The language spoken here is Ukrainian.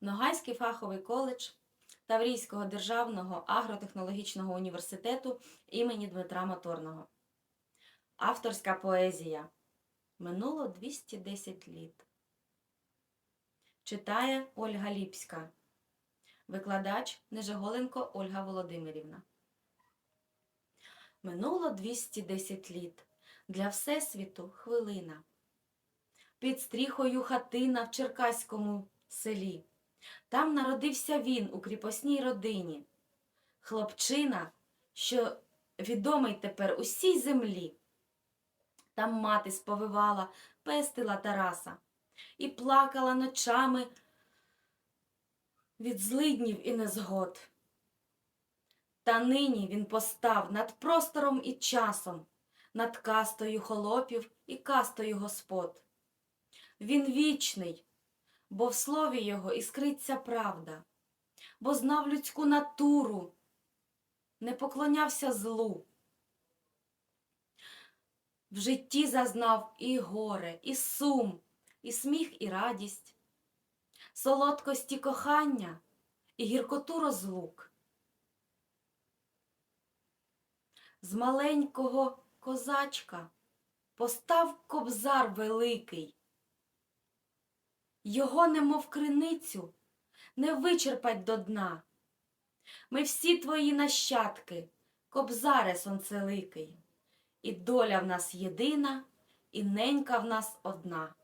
Ногайський фаховий коледж Таврійського державного агротехнологічного університету імені Дмитра Моторного. Авторська поезія. Минуло 210 літ. Читає Ольга Ліпська. Викладач Нежеголенко Ольга Володимирівна. Минуло 210 літ. Для Всесвіту хвилина. Під стріхою хатина в Черкаському селі. Там народився він у кріпосній родині. Хлопчина, що відомий тепер усій землі. Там мати сповивала, пестила Тараса і плакала ночами від злиднів і незгод. Та нині він постав над простором і часом, над кастою холопів і кастою господ. Він вічний, бо в слові його іскриться правда, бо знав людську натуру, не поклонявся злу. В житті зазнав і горе, і сум, і сміх, і радість, солодкості кохання і гіркоту розлук. З маленького козачка постав кобзар великий. Його, немов криницю, не вичерпать до дна. Ми всі твої нащадки, кобзаре сонцеликий, і доля в нас єдина, і ненька в нас одна.